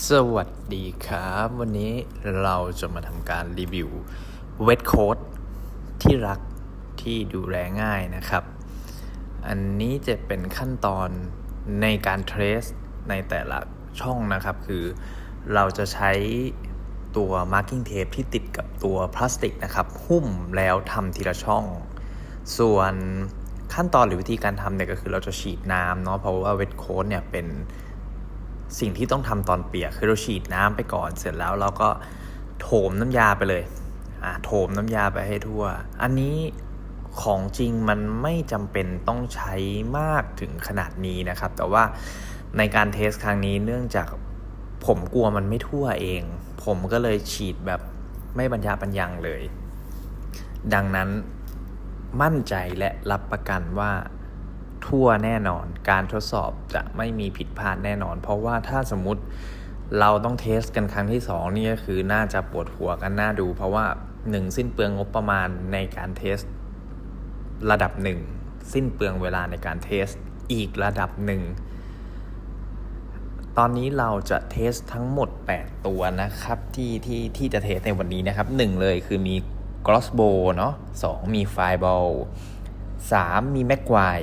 สวัสดีครับ วันนี้เราจะมาทำการรีวิวเวทโค้ดที่รักที่ดูแลง่ายนะครับ อันนี้จะเป็นขั้นตอนในการเทรสในแต่ละช่องนะครับ คือเราจะใช้ตัว marking tape ที่ติดกับตัวพลาสติกนะครับ หุ้มแล้วทำทีละช่อง ส่วนขั้นตอนหรือวิธีการทำเนี่ยก็คือเราจะฉีดน้ำเนาะเพราะว่าเวทโค้ดเนี่ยเป็น สิ่งที่ต้องทำตอนเปียกคือเราฉีดน้ำไปก่อน เสร็จแล้วเราก็โถมน้ำยาไปเลยอ่าโถมน้ำยาไปให้ทั่ว อันนี้ของจริงมันไม่จำเป็นต้องใช้มากถึงขนาดนี้นะครับ แต่ว่าในการเทสครั้งนี้เนื่องจากผมกลัวมันไม่ทั่วเอง ผมก็เลยฉีดแบบไม่บรรยาบรรยังเลย ดังนั้นมั่นใจและรับประกันว่า ทั่วแน่นอน การทดสอบจะไม่มีผิดพลาดแน่นอน เพราะว่าถ้าสมมติเราต้องเทสกันครั้งที่สองนี่ก็คือน่าจะปวดหัวกันน่าดู เพราะว่าหนึ่งสิ้นเปลืองงบประมาณในการเทส ระดับหนึ่งสิ้นเปลืองเวลาในการเทสอีกระดับหนึ่งตอนนี้เราจะเทสทั้งหมด 8 ตัวนะครับที่ที่ที่จะเทสในวันนี้นะครับ 1 เลยคือมี crossbow เนาะ2มี fireball 3มี m a g ไ i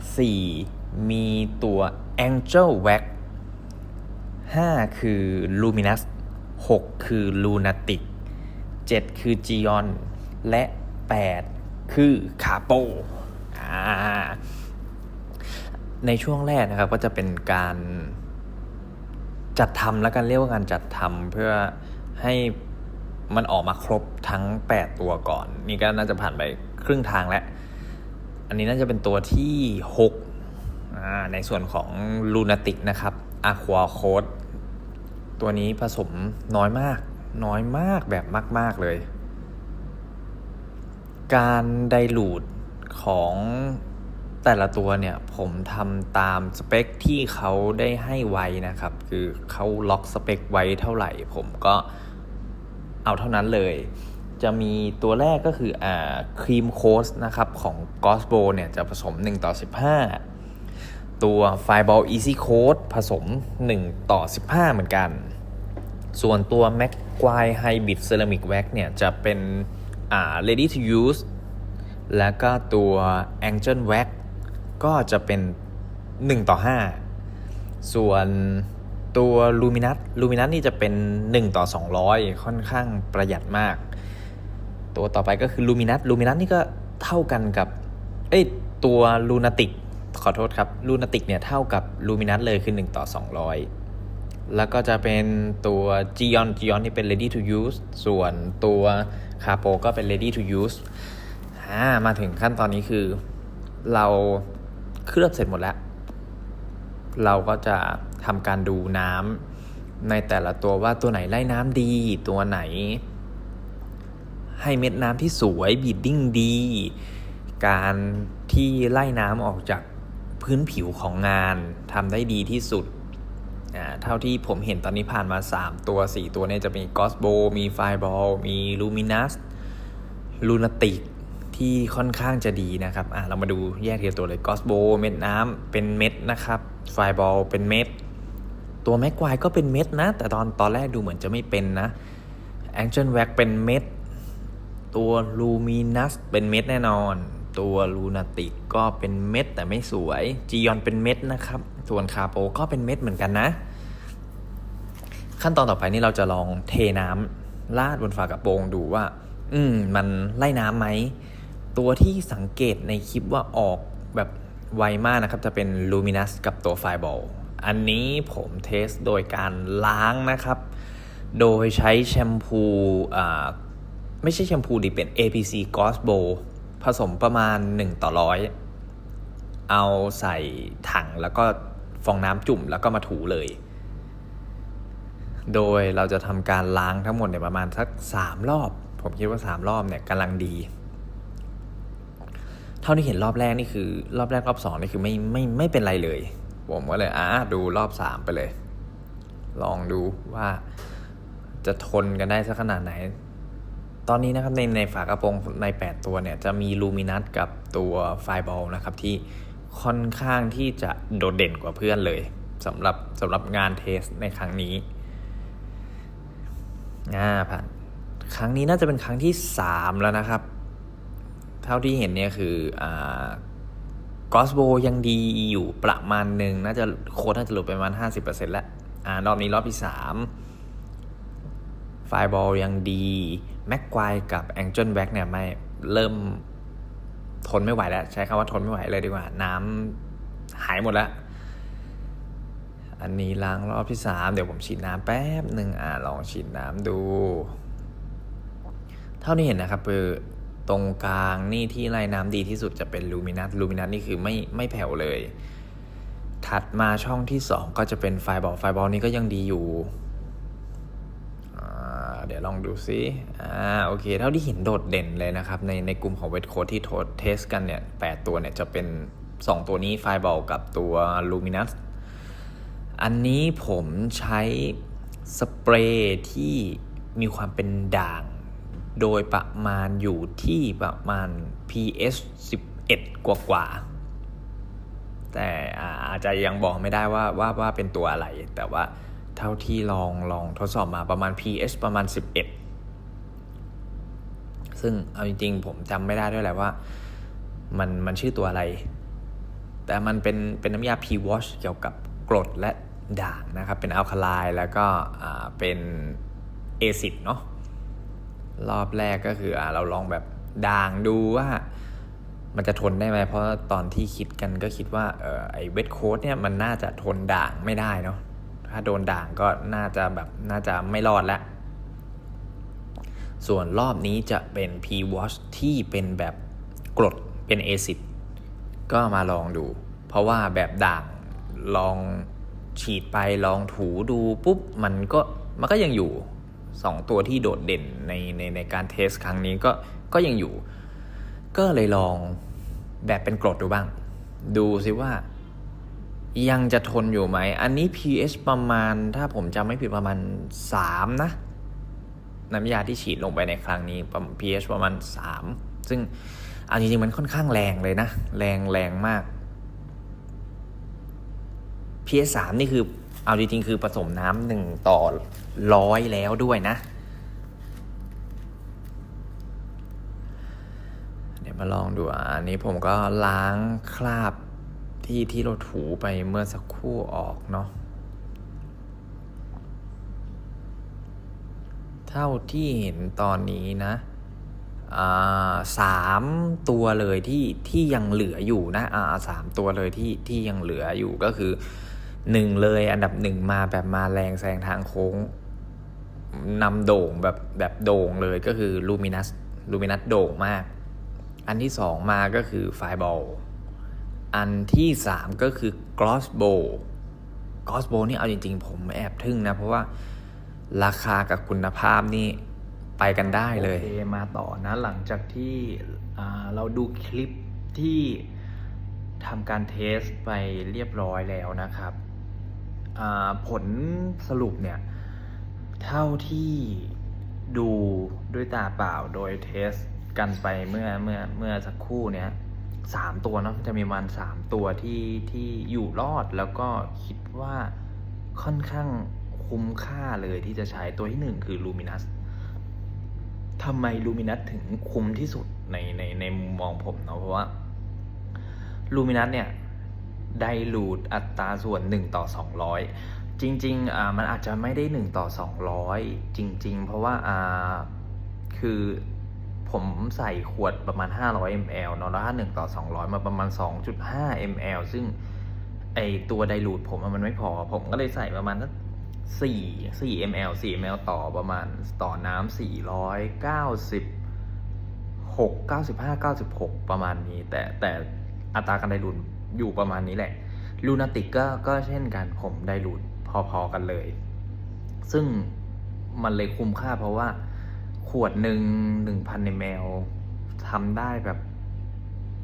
4 มีตัว angel wax 5 คือ luminous 6 คือ lunatic 7 คือ geon และ 8 คือ capo ในช่วงแรกนะครับก็จะเป็นการจัดทำแล้วกันเรียกว่าการจัดทำเพื่อให้มันออกมาครบทั้ง 8 ตัวก่อน นี่ก็น่าจะผ่านไปครึ่งทางแล้ว อันนี้น่าจะเป็นตัวที่6ในส่วนของลูนาติกนะครับอะควาโคดตัวนี้ผสมน้อยมาก น้อยมากแบบมาก ๆ เลย การไดลูดของแต่ละตัวเนี่ย ผมทำตามสเปคที่เขาได้ให้ไว้นะครับ คือเขาล็อกสเปคไว้เท่าไหร่ ผมก็เอาเท่านั้นเลย จะมีตัวแรกก็คืออ่าครีมโคสนะครับของ g o s b o เนี่ยจะผสม 1 ต่อ 15 ตัว Fireball Easy Code ผสม 1 ต่อ 15 เหมือนกัน ส่วนตัว m a c q u i r e Hybrid Ceramic Wax เนี่ยจะเป็นอ่า ready to use แล้วก็ตัว Angel Wax ก็จะเป็น 1 ต่อ 5 ส่วนตัว Luminous Luminous นี่จะเป็น 1 ต่อ 200 ค่อนข้างประหยัดมาก ตัวต่อไปก็คือ Luminous Luminous นี่ก็เท่ากันกับ เอ้ย ตัว Lunatic ขอโทษครับ Lunatic เนี่ยเท่ากับ Luminous เลยคือ 1 ต่อ 200 แล้วก็จะเป็นตัว Geon Geon นี่เป็น ready to use ส่วนตัว Capo ก็เป็น ready to use อ่ามาถึงขั้นตอนนี้คือ เราเคลือบเสร็จหมดแล้ว เราก็จะทำการดูน้ำในแต่ละตัวว่าตัวไหนไล่น้ำดี ตัวไหน ให้เม็ดน้ำที่สวยบีดดิ้งดี การที่ไล่น้ำออกจากพื้นผิวของงานทำได้ดีที่สุดอ่าเท่าที่ผมเห็นตอนนี้ผ่านมา 3 ตัว 4 ตัวเนี่ยจะมีกอสโบมีไฟบอลมีลูมินัสลูนาติกที่ค่อนข้างจะดีนะครับอะเรามาดูแยกทีละตัวเลยกอสโบเม็ดน้ำเป็นเม็ดนะครับไฟบอลเป็นเม็ด ตัวแม็กควายก็เป็นเม็ดนะ แต่ตอนตอนแรกดูเหมือนจะไม่เป็นนะแองเจิลแว็กเป็นเม็ด ตัวลูมินัสเป็นเม็ดแน่นอน ตัวลูนาติกก็เป็นเม็ดแต่ไม่สวยจียอนเป็นเม็ดนะครับ ส่วนคาโปก็เป็นเม็ดเหมือนกันนะ ขั้นตอนต่อไปนี่เราจะลองเทน้ำลาดบนฝากระโปรงดูว่า อืม มันไล่น้ำไหม ตัวที่สังเกตในคลิปว่าออกแบบไวมากนะครับ จะเป็น Luminous กับตัว Fireball อันนี้ผมเทสโดยการล้างนะครับ โดยใช้แชมพูอ่า ไม่ใช่แชมพูดิเป็น APC g o s b o ผสมประมาณ 1 ต่อร้อยเอาใส่ถังแล้วก็ฟองน้ำจุ่มแล้วก็มาถูเลย โดยเราจะทำการล้างทั้งหมดเนี่ยประมาณสัก 3 รอบ ผมคิดว่า 3 รอบเนี่ยกำลังดี เท่าที่เห็นรอบแรกนี่คือ รอบแรกรอบสองนี่คือไม่ไม่ไม่เป็นไรเลย ผมก็เลยอะดูรอบสามไปเลย ลองดูว่าจะทนกันได้สักขนาดไหน ตอนนี้นะครับในในฝากระโปรงใน 8 ตัวเนี่ยจะมีลูมินัสกับตัวไฟบอลนะครับที่ค่อนข้างที่จะโดดเด่นกว่าเพื่อนเลยสำหรับสำหรับงานเทสในครั้งนี้อ่าผ่านครั้งนี้น่าจะเป็นครั้งที่สามแล้วนะครับ เท่าที่เห็นเนี่ยคืออ่ากอสโบยังดีอยู่ประมาณหนึ่งน่าจะโค้ดน่าจะหลุดไปประมาณห้าสิบเปอร์เซ็นต์แล้วอ่ารอบนี้รอบที่สาม ไฟบอลยังดีแม็กควายกับแองเจิลแบ็กเนี่ยไม่เริ่มทนไม่ไหวแล้ว ใช้คำว่าทนไม่ไหวเลยดีกว่า น้ำหายหมดแล้ว อันนี้ล้างรอบที่สามเดี๋ยวผมฉีดน้ำแป๊บหนึ่งอ่าลองฉีดน้ำดู เท่าที่เห็นนะครับคือตรงกลางนี่ที่ไล่น้ำดีที่สุดจะเป็นลูมินัสลูมินัสนี่คือไม่ไม่แผ่วเลย ถัดมาช่องที่สองก็จะเป็นไฟบอลไฟบอลนี่ก็ยังดีอยู่ ลองดูซิอ่าโอเค เท่าที่เห็นโดดเด่นเลยนะครับ ในในกลุ่มของเวทโคดที่โทษเทสกันเนี่ยแปดตัวเนี่ยจะเป็น 2 ตัวนี้ไฟบอลกับตัวลูมินัสอันนี้ผมใช้สเปรย์ที่มีความเป็นด่าง โดยประมาณอยู่ที่ประมาณ pH 11 กว่ากว่าแต่อาจจะยังบอกไม่ได้ว่าว่าว่าเป็นตัวอะไร แต่ว่า เท่าที่ลองลองทดสอบมาประมาณ pH ประมาณ 11 ซึ่งเอาจริงๆ ผมจำไม่ได้ด้วยแหละว่า มันมันชื่อตัวอะไร แต่มันเป็นเป็นน้ำยา P-Wash เกี่ยวกับกรดและด่างนะครับ เป็นอัลคาไลน์แล้วก็เป็นเอซิดเนาะรอบแรกก็คืออเราลองแบบด่างดูว่ามันจะทนได้ไหม เพราะตอนที่คิดกันก็คิดว่าเออไอเวทโค้ดเนี่ยมันน่าจะทนด่างไม่ได้เนาะ ถ้าโดนด่างก็น่าจะแบบน่าจะไม่รอดแล้วส่วนรอบนี้จะเป็น P-Wash ที่เป็นแบบกรดเป็นเอซิดก็มาลองดู เพราะว่าแบบด่างลองฉีดไปลองถูดูปุ๊บ มันก็มันก็ยังอยู่สองตัวที่โดดเด่นในในในการเทสครั้งนี้ก็ก็ยังอยู่ ก็เลยลองแบบเป็นกรดดูบ้าง ดูซิว่า ยังจะทนอยู่ไหม อันนี้ pH ประมาณถ้าผมจำไม่ผิดประมาณ 3 นะ น้ำยาที่ฉีดลงไปในครั้งนี้ pH ประมาณ 3 ซึ่งเอาจริงๆมันค่อนข้างแรงเลยนะ แรงแรงมาก pH 3นี่คือเอาจริงๆคือผสมน้ำหนึ่งต่อร้อยแล้วด้วยนะ เดี๋ยวมาลองดูอันนี้ผมก็ล้างคราบ ที่ที่เราถูไปเมื่อสักครู่ออกเนาะเท่าที่เห็นตอนนี้นะสามตัวเลยที่ที่ยังเหลืออยู่นะอ่าสามตัวเลยที่ที่ยังเหลืออยู่ก็คือหนึ่งเลยอันดับหนึ่งมาแบบมาแรงแซงทางโค้งนำโด่งแบบแบบโด่งเลยก็คือลูมินัสลูมินัสโด่งมาก อันที่สองมาก็คือไฟบอล อันที่สามก็คือกรอสโบกรอสโบนี่เอาจริงๆ ผมแอบทึ่งนะ เพราะว่าราคากับคุณภาพนี่ไปกันได้เลยโอเคมาต่อนะหลังจากที่เราดูคลิปที่ทำการเทสไปเรียบร้อยแล้วนะครับผลสรุปเนี่ย เท่าที่ดูด้วยตาเปล่าโดยเทสกันไปเมื่อเมื่อเมื่อสักครู่เนี้ย สามตัวเนาะจะมีประมาณสามตัวที่ที่อยู่รอดแล้วก็คิดว่าค่อนข้างคุ้มค่าเลยที่จะใช้ตัวที่หนึ่งคือลูมินัสทำไมลูมินัสถึงคุ้มที่สุดในในในมุมมองผมเนาะเพราะว่าลูมินัสเนี่ยไดรูดอัตราส่วน 1 ต่อ 200 จริงๆอ่ามันอาจจะไม่ได้ 1 ต่อ 200 จริง ๆ เพราะว่าอ่าคือ ผมใส่ขวดประมาณ 500 ml เนาะแล้วถ้า1ต่อ 200 มาประมาณ 2.5 ml ซึ่งไอตัวไดรูดผมมันไม่พอ ผมก็เลยใส่ประมาณสัก4 4 ml 4 ml ต่อประมาณต่อน้ำ496 95 96ประมาณนี้ แต่แต่อัตราการไดรูดอยู่ประมาณนี้แหละลูนาติกก็ก็เช่นกันผมไดรูดพอๆกันเลย ซึ่งมันเลยคุ้มค่าเพราะว่า ขวดหนึ่งหนึ่งพันในแมลทำได้แบบ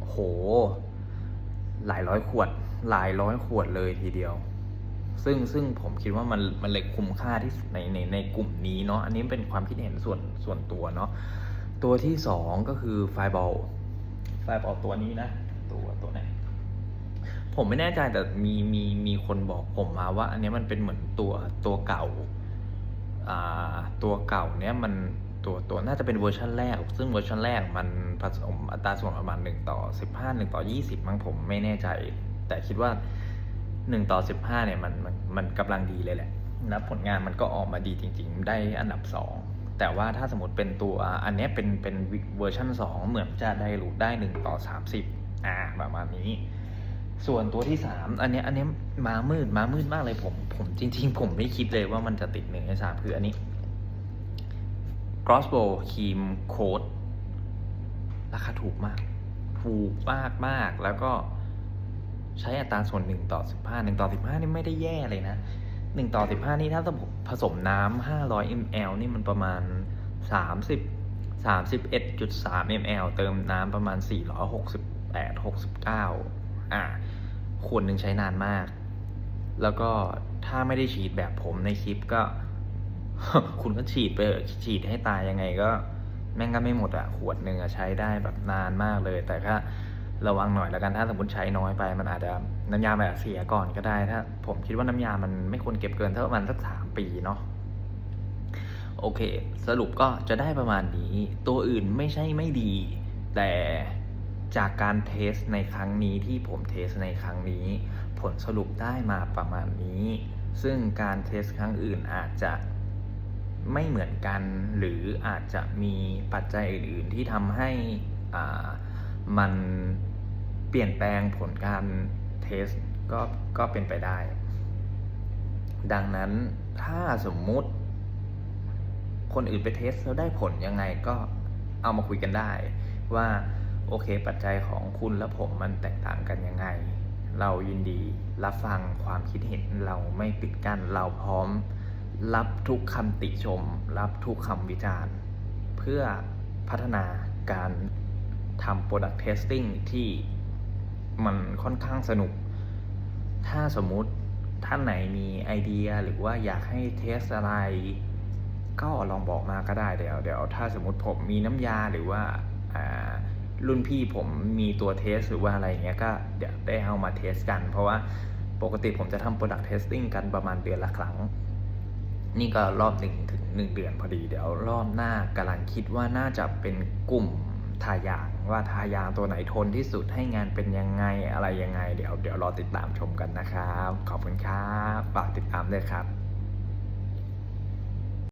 โห หลายร้อยขวด หลายร้อยขวดเลยทีเดียว ซึ่งซึ่งผมคิดว่ามันมันเลยคุ้มค่าที่สุดในในในกลุ่มนี้เนาะอันนี้เป็นความคิดเห็นส่วนส่วนตัวเนาะตัวที่สองก็คือไฟบอลไฟบอลตัวนี้นะ ตัวตัวไหนผมไม่แน่ใจแต่มีมีมีคนบอกผมมาว่า อันนี้มันเป็นเหมือนตัวตัวเก่า อ่าตัวเก่าเนี้ยมัน ตัวตัวน่าจะเป็นเวอร์ชันแรก ซึ่งเวอร์ชันแรกมันผสมอัตราส่วนประมาณ 1 ต่อ 15 1 ต่อ 20 มั้งผมไม่แน่ใจ แต่คิดว่า 1 ต่อ 15 เนี่ยมันมันมันกำลังดีเลยแหละแล้วผลงานมันก็ออกมาดีจริง ๆ ได้อันดับ 2 แต่ว่าถ้าสมมติเป็นตัวอันนี้เป็นเป็นเวอร์ชัน2 เหมือนจะได้รูดได้ 1 ต่อ 30 อ่าประมาณนี้ส่วนตัวที่3อันนี้อันนี้มามืดมามืดมากเลยผม ผมจริง ๆ ผมไม่คิดเลยว่ามันจะติดหนึ่งในสามคืออันนี้ crossbow ครีมโค้ดราคาถูกมาก ถูกมากมาก แล้วก็ใช้อัตราส่วนหนึ่งต่อสิบห้าหนึ่งต่อสิบห้านี่ไม่ได้แย่เลยนะหนึ่งต่อสิบห้านี่ถ้าผสมน้ำห้าร้อยมลนี่มันประมาณสามสิบสามสิบเอ็ดจุดสามมลเติมน้ำประมาณสี่ร้อยหกสิบแปดหกสิบเก้าอ่าขวดหนึ่งใช้นานมาก แล้วก็ถ้าไม่ได้ฉีดแบบผมในคลิปก็ คุณก็ฉีดไปฉีดให้ตายยังไงก็ แม่งก็ไม่หมดอะขวดหนึ่งอะใช้ได้แบบนานมากเลย แต่ก็ระวังหน่อยแล้วกันถ้าสมมติใช้น้อยไป มันอาจจะน้ำยาแบบเสียก่อนก็ได้ถ้า ผมคิดว่าน้ำยามันไม่ควรเก็บเกินเท่ามาณสักสามปีเนาะโอเค สรุปก็จะได้ประมาณนี้ ตัวอื่นไม่ใช่ไม่ดี แต่จากการเทสในครั้งนี้ที่ผมเทสในครั้งนี้ ผลสรุปได้มาประมาณนี้ ซึ่งการเทสครั้งอื่นอาจจะ ไม่เหมือนกัน หรืออาจจะมีปัจจัยอื่น ๆ ที่ทำให้มันเปลี่ยนแปลงผลการเทสก็ก็เป็นไปได้ ดังนั้นถ้าสมมุติ คนอื่นไปเทสแล้วได้ผลยังไงก็เอามาคุยกันได้ ว่าโอเค ปัจจัยของคุณและผมมันแตกต่างกันยังไง เรายินดีรับฟังความคิดเห็นเราไม่ปิดกั้นเราพร้อม รับทุกคำติชม รับทุกคำวิจารณ์ เพื่อพัฒนาการทำ Product Testing ที่มันค่อนข้างสนุก ถ้าสมมุติท่านไหนมีไอเดียหรือว่าอยากให้เทสอะไร ก็ลองบอกมาก็ได้เดี๋ยวเดี๋ยวถ้าสมมติผมมีน้ำยาหรือว่ารุ่นพี่ผมมีตัวเทสหรือว่าอะไรเงี้ยก็เดี๋ยวได้เอามาเทสกัน เพราะว่าปกติผมจะทำ Product Testing กันประมาณเดือนละครั้ง นี่ก็รอบหนึ่งถึงหนึ่งเดือนพอดีเดี๋ยวรอบหน้ากำลังคิดว่าน่าจะเป็นกลุ่มทายางว่าทายางตัวไหนทนที่สุดให้งานเป็นยังไงอะไรยังไง เดี๋ยวเดี๋ยวรอติดตามชมกันนะครับ ขอบคุณครับฝากติดตามด้วยครับ